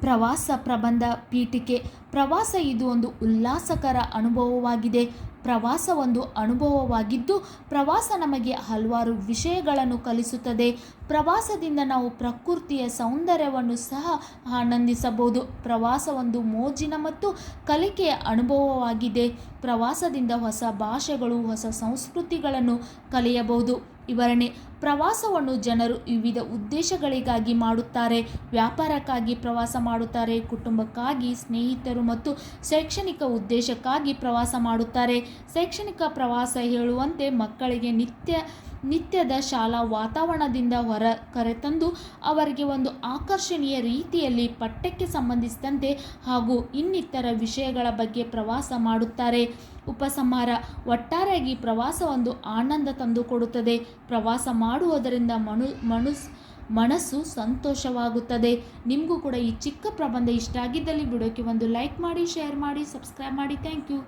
ಪ್ರವಾಸ ಪ್ರಬಂಧ ಪೀಠಿಕೆ. ಪ್ರವಾಸ ಇದು ಒಂದು ಉಲ್ಲಾಸಕರ ಅನುಭವವಾಗಿದೆ. ಪ್ರವಾಸ ಒಂದು ಅನುಭವವಾಗಿದ್ದು, ಪ್ರವಾಸ ನಮಗೆ ಹಲವಾರು ವಿಷಯಗಳನ್ನು ಕಲಿಸುತ್ತದೆ. ಪ್ರವಾಸದಿಂದ ನಾವು ಪ್ರಕೃತಿಯ ಸೌಂದರ್ಯವನ್ನು ಸಹ ಆನಂದಿಸಬಹುದು. ಪ್ರವಾಸ ಒಂದು ಮೋಜಿನ ಮತ್ತು ಕಲಿಕೆಯ ಅನುಭವವಾಗಿದೆ. ಪ್ರವಾಸದಿಂದ ಹೊಸ ಭಾಷೆಗಳು, ಹೊಸ ಸಂಸ್ಕೃತಿಗಳನ್ನು ಕಲಿಯಬಹುದು. ವಿವರಣೆ. ಪ್ರವಾಸವನ್ನು ಜನರು ವಿವಿಧ ಉದ್ದೇಶಗಳಿಗಾಗಿ ಮಾಡುತ್ತಾರೆ. ವ್ಯಾಪಾರಕ್ಕಾಗಿ ಪ್ರವಾಸ ಮಾಡುತ್ತಾರೆ. ಕುಟುಂಬಕ್ಕಾಗಿ, ಸ್ನೇಹಿತರು ಮತ್ತು ಶೈಕ್ಷಣಿಕ ಉದ್ದೇಶಕ್ಕಾಗಿ ಪ್ರವಾಸ ಮಾಡುತ್ತಾರೆ. ಶೈಕ್ಷಣಿಕ ಪ್ರವಾಸ ಹೇಳುವಂತೆ ಮಕ್ಕಳಿಗೆ ನಿತ್ಯ ನಿತ್ಯದ ಶಾಲಾ ವಾತಾವರಣದಿಂದ ಹೊರ ಕರೆತಂದು ಅವರಿಗೆ ಒಂದು ಆಕರ್ಷಣೀಯ ರೀತಿಯಲ್ಲಿ ಪಠ್ಯಕ್ಕೆ ಸಂಬಂಧಿಸಿದಂತೆ ಹಾಗೂ ಇನ್ನಿತರ ವಿಷಯಗಳ ಬಗ್ಗೆ ಪ್ರವಾಸ ಮಾಡುತ್ತಾರೆ. ಉಪಸಂಹಾರ ಒಟ್ಟಾರೆಯಾಗಿ ಪ್ರವಾಸ ಒಂದು ಆನಂದ ತಂದುಕೊಡುತ್ತದೆ. ಪ್ರವಾಸ ಮಾಡುವುದರಿಂದ ಮನು, ಮನುಸ್, ಮನಸ್ಸು ಸಂತೋಷವಾಗುತ್ತದೆ. ನಿಮಗೂ ಕೂಡ ಈ ಚಿಕ್ಕ ಪ್ರಬಂಧ ಇಷ್ಟ ಆಗಿದ್ದಲ್ಲಿ ವಿಡಿಯೋಕ್ಕೆ ಒಂದು ಲೈಕ್ ಮಾಡಿ, ಶೇರ್ ಮಾಡಿ, ಸಬ್ಸ್ಕ್ರೈಬ್ ಮಾಡಿ. Thank you.